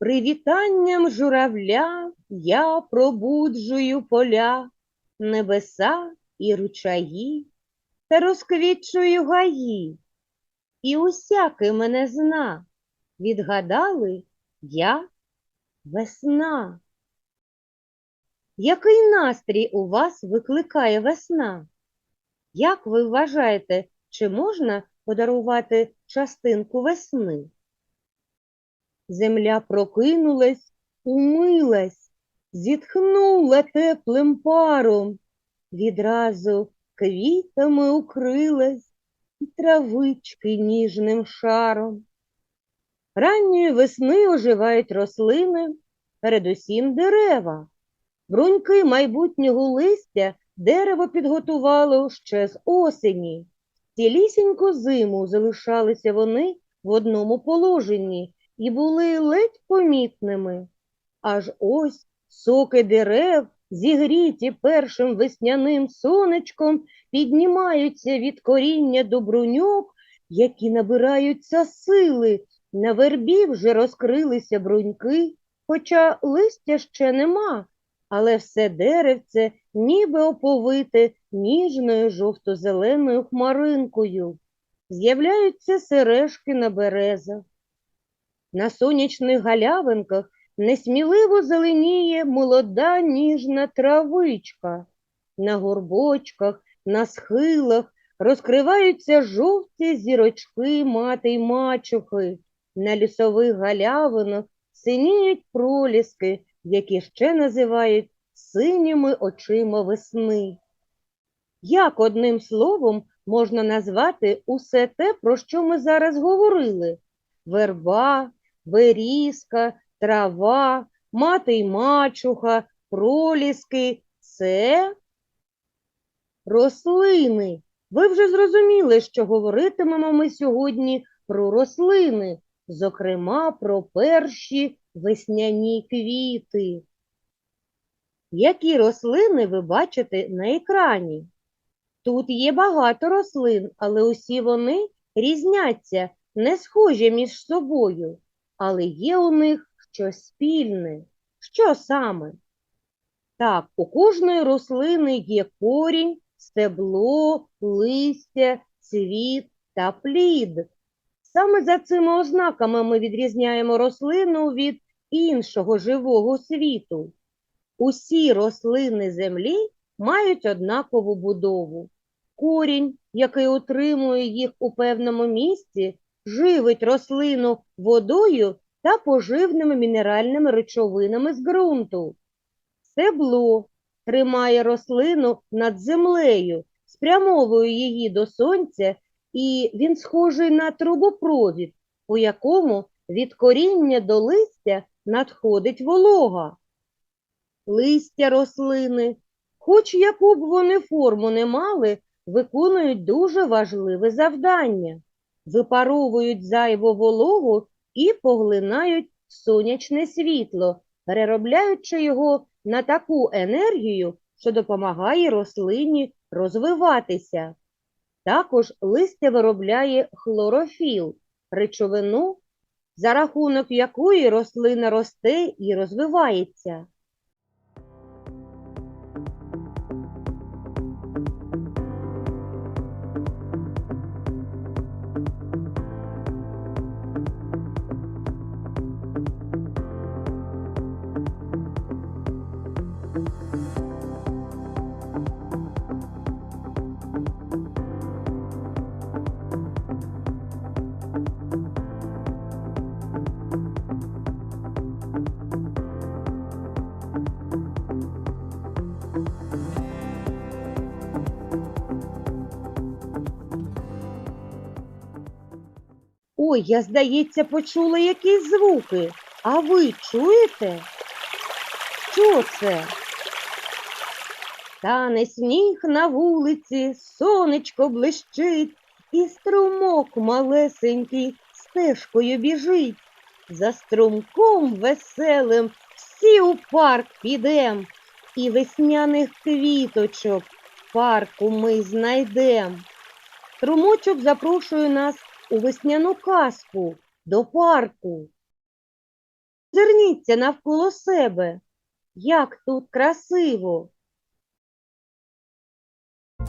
Привітанням журавля я пробуджую поля, небеса і ручаї, та розквітчую гаї. І усякий мене зна, відгадали я весна. Який настрій у вас викликає весна? Як ви вважаєте, чи можна подарувати частинку весни? Земля прокинулась, умилась, зітхнула теплим паром, відразу квітами укрилась і травички ніжним шаром. Ранньої весни оживають рослини, передусім дерева. Бруньки майбутнього листя дерево підготувало ще з осені. Цілісіньку зиму залишалися вони в одному положенні і були ледь помітними. Аж ось соки дерев, зігріті першим весняним сонечком, піднімаються від коріння до бруньок, які набираються сили. На вербі вже розкрилися бруньки, хоча листя ще нема, але все деревце ніби оповите ніжною жовто-зеленою хмаринкою. З'являються сережки на березах. На сонячних галявинках несміливо зеленіє молода ніжна травичка. На горбочках, на схилах розкриваються жовті зірочки мати й мачухи. На лісових галявинах синіють проліски, які ще називають синіми очима весни. Як одним словом можна назвати усе те, про що ми зараз говорили? Верба, берізка, трава, мати й мачуха, проліски це рослини. Ви вже зрозуміли, що говоритимемо ми сьогодні про рослини, зокрема про перші весняні квіти. Які рослини ви бачите на екрані? Тут є багато рослин, але усі вони різняться, не схожі між собою, але є у них щось спільне. Що саме? Так, у кожної рослини є корінь, стебло, листя, цвіт та плід. Саме за цими ознаками ми відрізняємо рослину від іншого живого світу. Усі рослини землі мають однакову будову. Корінь, який утримує їх у певному місці, живить рослину водою та поживними мінеральними речовинами з ґрунту. Стебло тримає рослину над землею, спрямовує її до сонця, і він схожий на трубопровід, у якому від коріння до листя надходить волога. Листя рослини, хоч яку б вони форму не мали, виконують дуже важливе завдання, випаровують зайву вологу і поглинають сонячне світло, переробляючи його на таку енергію, що допомагає рослині розвиватися. Також листя виробляє хлорофіл, речовину, за рахунок якої рослина росте і розвивається. Ой, я, здається, почула якісь звуки. А ви чуєте? Що це? Тане сніг на вулиці, сонечко блищить, і струмок малесенький стежкою біжить. За струмком веселим всі у парк підем, і весняних квіточок в парку ми знайдем. Струмочок запрошує нас у весняну казку до парку. Озирніться навколо себе. Як тут красиво.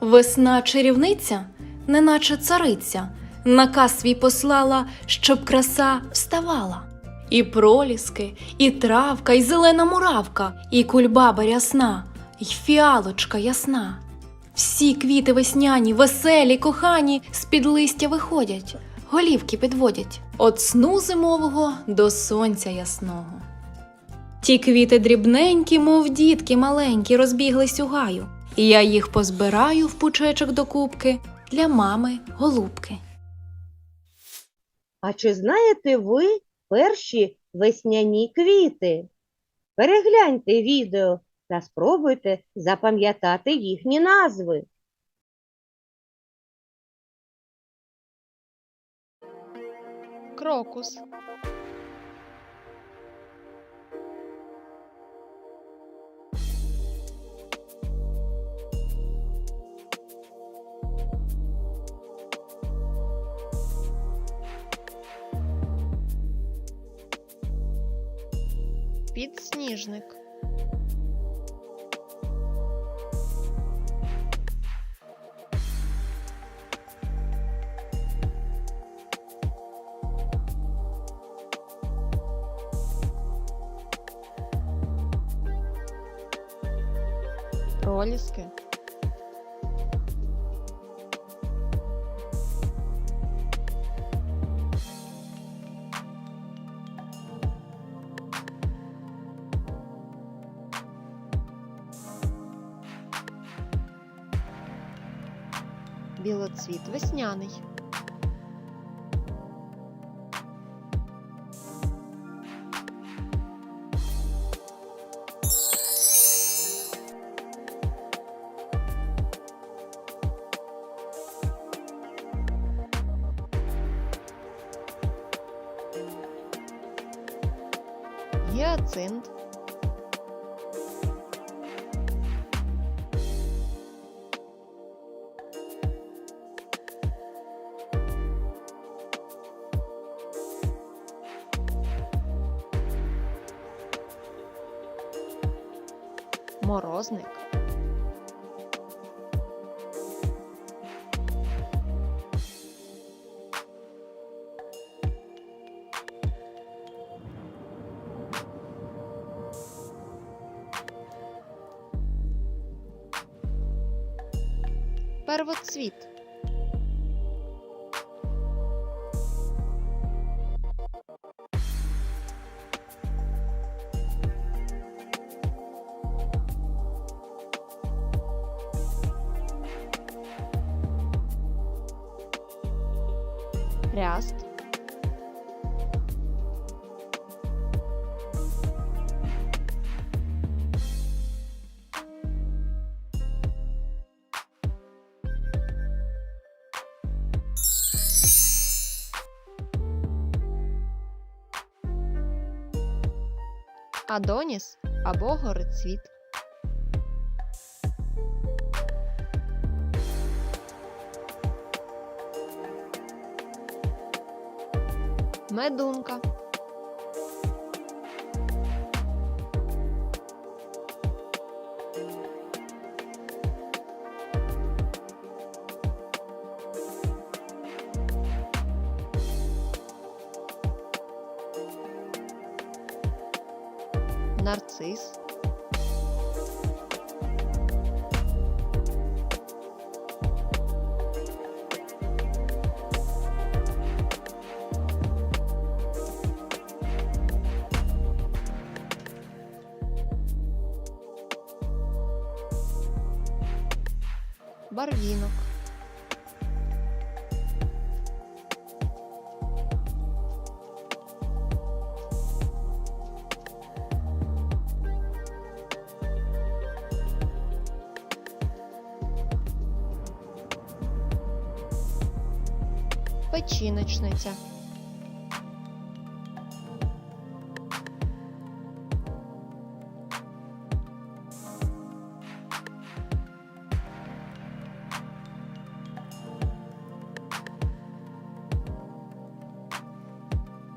Весна чарівниця, неначе цариця, наказ свій послала, щоб краса вставала. І проліски, і травка, і зелена муравка, і кульбаба рясна, і фіалочка ясна. Всі квіти весняні, веселі, кохані, з-під листя виходять, голівки підводять От сну зимового до сонця ясного. Ті квіти дрібненькі, мов дітки маленькі, розбіглись у гаю. І я їх позбираю в пучечок до кубки для мами голубки. А чи знаєте ви перші весняні квіти? Перегляньте відео та спробуйте запам'ятати їхні назви. Крокус. Проліски. Білоцвіт весняний. Гіацинт. Морозник. Ряст. Адоніс або горицвіт. Медунка. Нарцис. Барвінок. Печіночниця.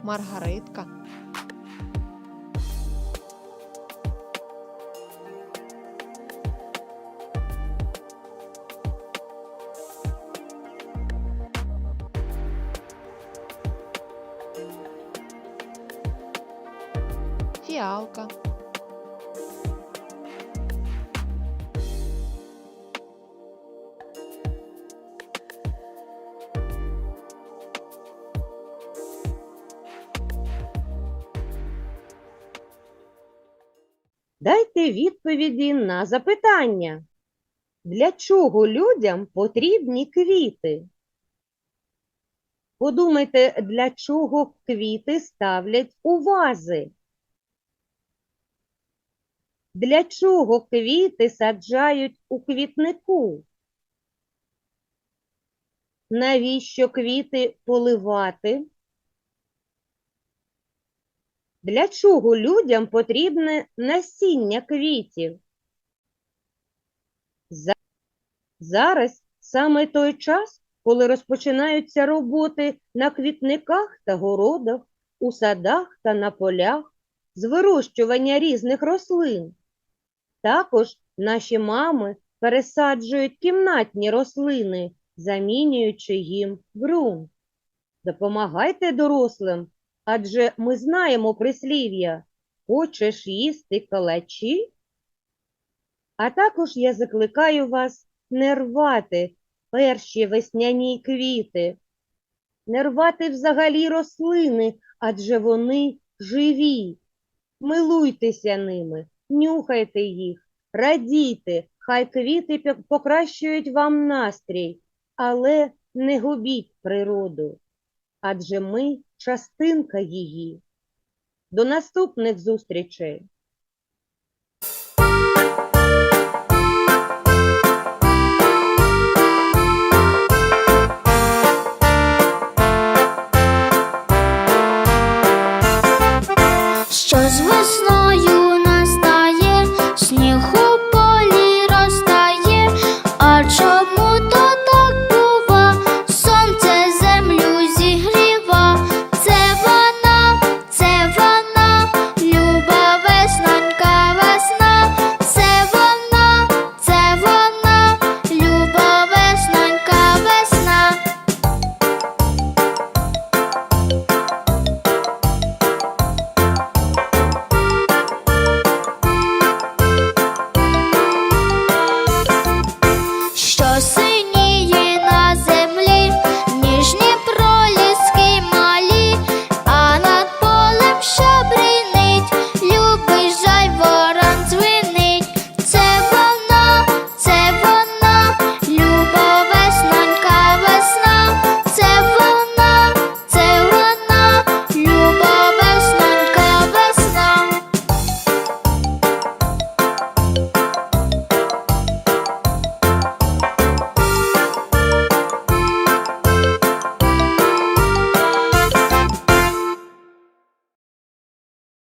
маргаритка. Фіалка. Дайте відповіді на запитання. Для чого людям потрібні квіти? Подумайте, для чого квіти ставлять у вази? Для чого квіти саджають у квітнику? Навіщо квіти поливати? Для чого людям потрібне насіння квітів? Зараз саме той час, коли розпочинаються роботи на квітниках та городах, у садах та на полях з вирощування різних рослин. Також наші мами пересаджують кімнатні рослини, замінюючи їм ґрунт. Допомагайте дорослим, адже ми знаємо прислів'я «Хочеш їсти калачі?» А також я закликаю вас не рвати перші весняні квіти, не рвати взагалі рослини, адже вони живі. Милуйтеся ними, нюхайте їх, радійте, хай квіти покращують вам настрій, але не губіть природу, адже ми частинка її. До наступних зустрічей! Що з весна